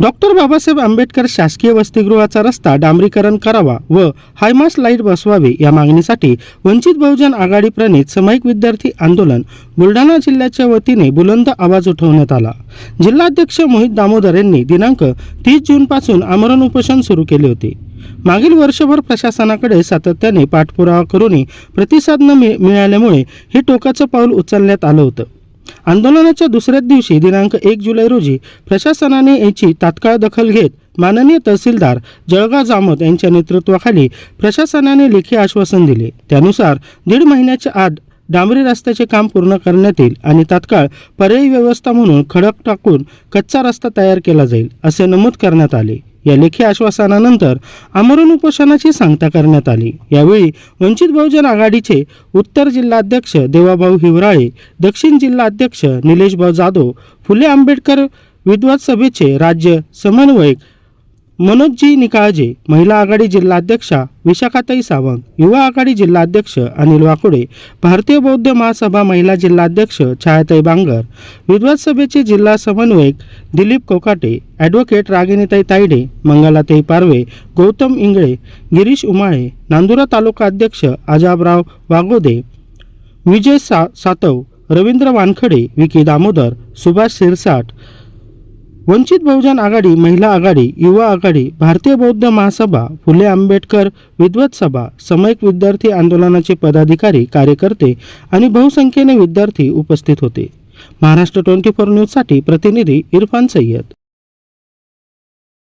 Doctor Babasaheb Ambedkar शासकीय वसतिगृहाचा रस्ता डांबरीकरण करावा व हायमास लाइट बसवावे या मागणीसाठी वंचित बहुजन आघाडी प्रणित सामायिक विद्यार्थी आंदोलन बुलढाणा जिल्ह्याच्या वतीने बुलंद आवाज उठवण्यात आला. जिल्हाध्यक्ष मोहित दामोदर यांनी दिनांक तीस जूनपासून आमरण उपोषण सुरू केले होते. मागील वर्षभर प्रशासनाकडे सातत्याने पाठपुरावा करूनही प्रतिसाद न मिळाल्यामुळे हे टोकाचं पाऊल उचलण्यात आलं होतं. आंदोलनाच्या दुसऱ्याच दिवशी दिनांक एक जुलै रोजी प्रशासनाने याची तात्काळ दखल घेत माननीय तहसीलदार जळगाव जामत यांच्या नेतृत्वाखाली प्रशासनाने लेखी आश्वासन दिले. त्यानुसार दीड महिन्याच्या आत डांबरी रस्त्याचे काम पूर्ण करण्यात येईल आणि तात्काळ पर्यायी व्यवस्था म्हणून खडक टाकून कच्चा रस्ता तयार केला जाईल असे नमूद करण्यात आले. या लेखी आश्वासनानंतर आमरण उपोषणाची सांगता करण्यात आली. यावेळी वंचित बहुजन आघाडीचे उत्तर जिल्हाध्यक्ष देवाभाऊ हिवराळे दक्षिण जिल्हाध्यक्ष निलेशभाऊ जाधव फुले आंबेडकर विद्वत सभेचे राज्य समन्वयक मनोजजी निकाळजे महिला आघाडी जिल्हाध्यक्षा विशाखाताई सावंत युवा आघाडी जिल्हाध्यक्ष अनिल वाकोडे भारतीय बौद्ध महासभा महिला जिल्हाध्यक्ष छायाताई बांगर विद्वत सभेचे जिल्हा समन्वयक दिलीप कोकाटे ॲडव्होकेट रागिनीताई तायडे मंगलाताई पारवे गौतम इंगळे गिरीश उमाळे नांदुरा तालुका अध्यक्ष आजाबराव वागोदे विजय सा सातव रवींद्र वानखडे विकी दामोदर सुभाष शिरसाट वंचित बहुजन आघाडी महिला आघाडी युवा आघाडी भारतीय बौद्ध महासभा फुले आंबेडकर विद्वत सभा समयक विद्यार्थी आंदोलनाचे पदाधिकारी कार्यकर्ते आणि बहुसंख्येने विद्यार्थी उपस्थित होते. महाराष्ट्र ट्वेंटी फोर न्यूजसाठी प्रतिनिधी इरफान सय्यद.